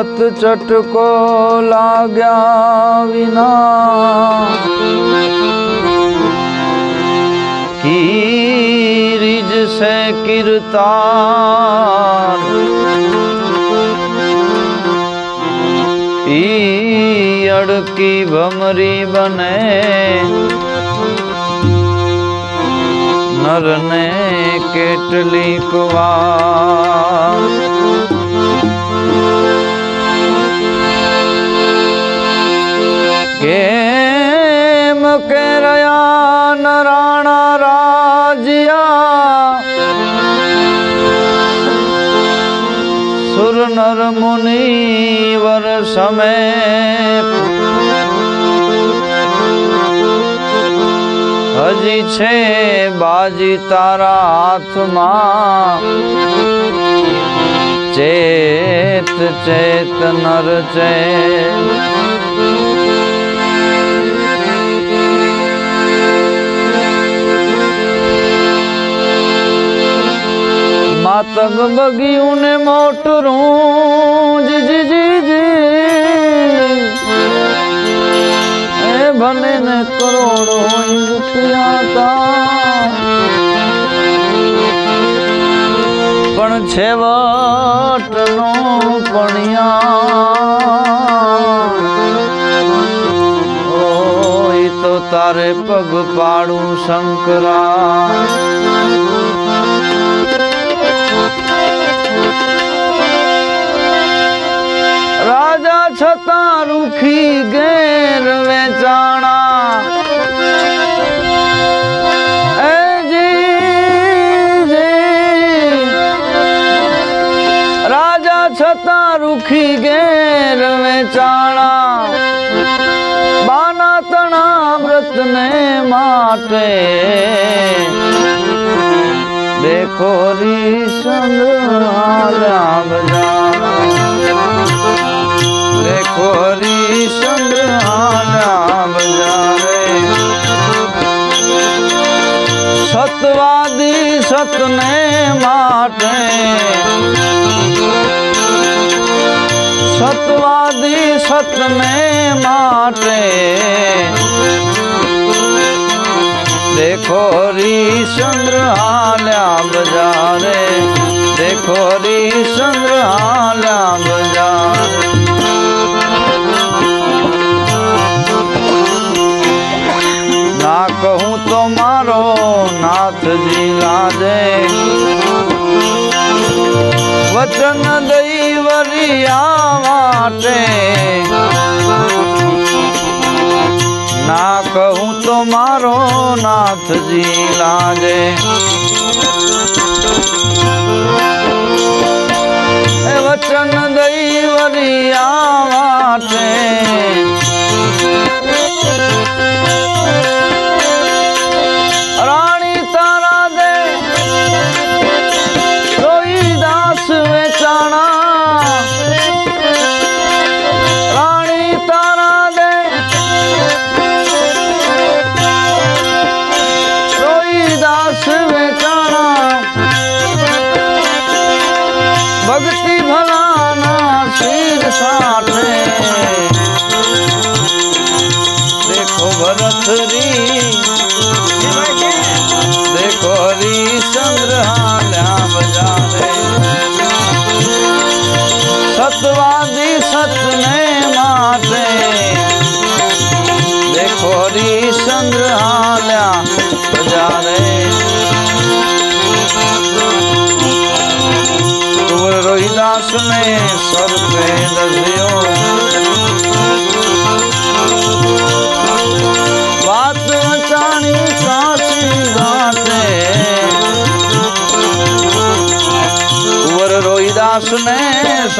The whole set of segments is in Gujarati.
સત ચટકો લાગ્યા વિના. કીરીજ સે કીર્તા ઈ અડકી ભમરી બને. નરને કેટલીક વાર. કેમ કે રહ્યા નરાણા રાજિયા? સુર નર મુનિ વર સમે. હજી છે બાજી તારા હાથમાં. ચેત ચેત, નર, ચેત. માતગ બગિયું ને મોટરું જી એ ભલે ને કરોડો રૂપિયા તા પણ છેવટ નો પણિયા તો તારે પગ પાડું શંકરા. રૂખી ઘેર વેચાણા. રાજા છતાં રૂખી ઘેર વેચાણા. બાના તણા વ્રતને માટે. દેખો રી સંગ બજાણા देखो હરિશ્ચંદ્ર નામ જાવે સતવાદી સતને માટે. સતવાદી સતને માટે. દેખો હરિશ્ચંદ્ર હાલ્યા બજારે. દેખો હરિશ્ચંદ્ર હાલ્યા નાથજી લાજે. વચન દઈ વરિયા માટે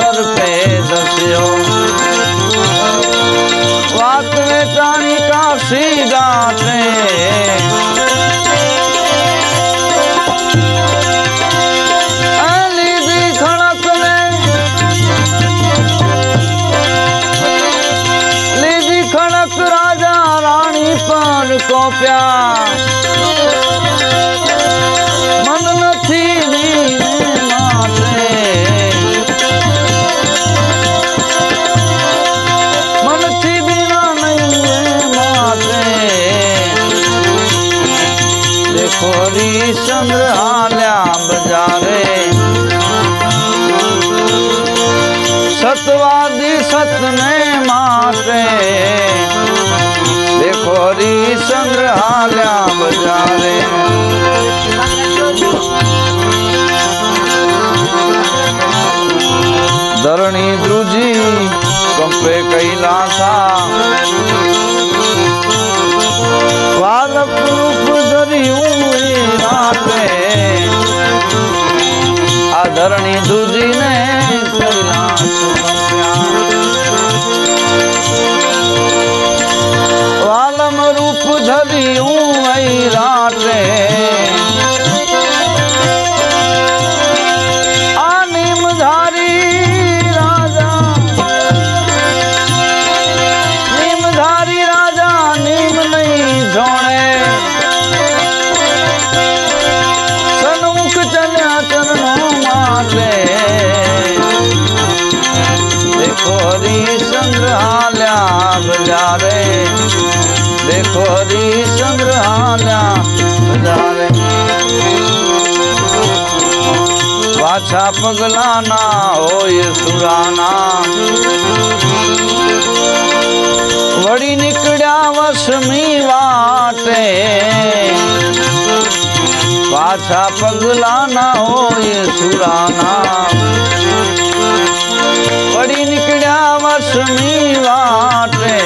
સર પે દસ્યો વાત વેચાણી કાશી ગાતે lamb. पधारे देखो हरी संग्रहाना बजारे पाछा पगलाना हो ये सुराना। वड़ी निकड़ा वसमी वाटे। पाछा पगलाना हो ये सुराना। बड़ी निकड़ा वसमी वाटे।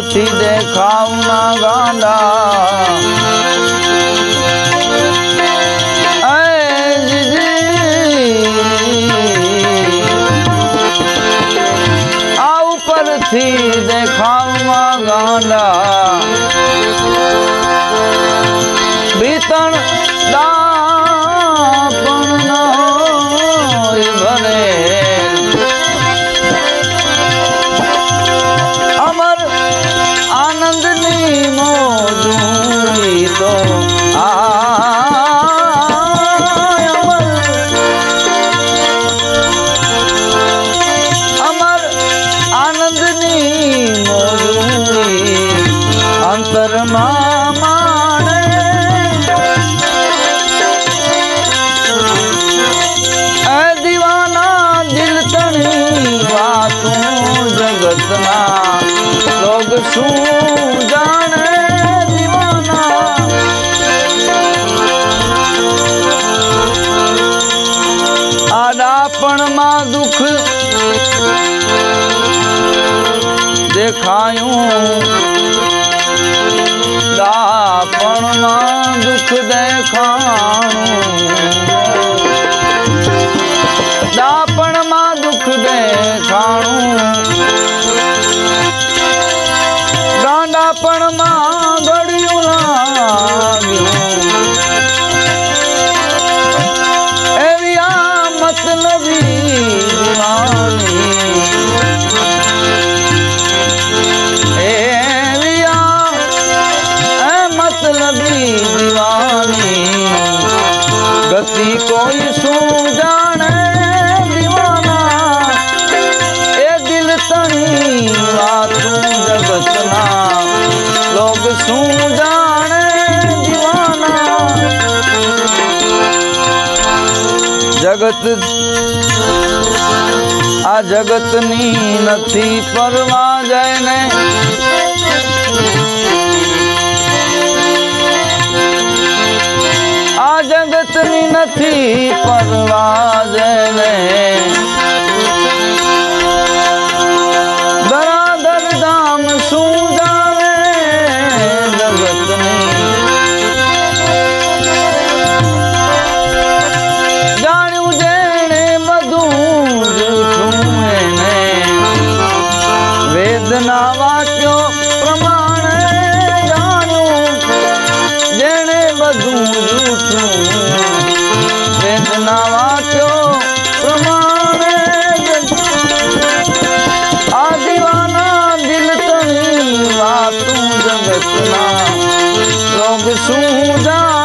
মূর্তি দেখাও না લોગ શું જાણે દીવાના આડાપણમાં દુઃખ દેખાયું દાપણમાં દુઃખ દેખા જગત. આ જગતની નથી પરવા જાય ને આ જગતની નથી પરવા જાય રોગ શું જા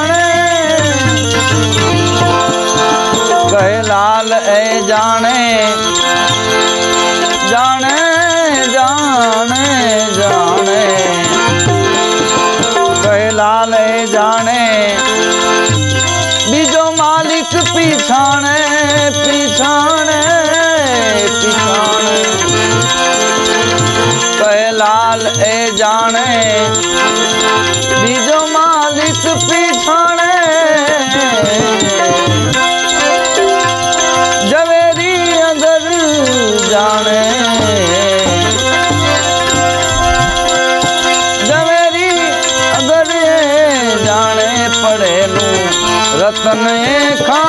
રતન ખા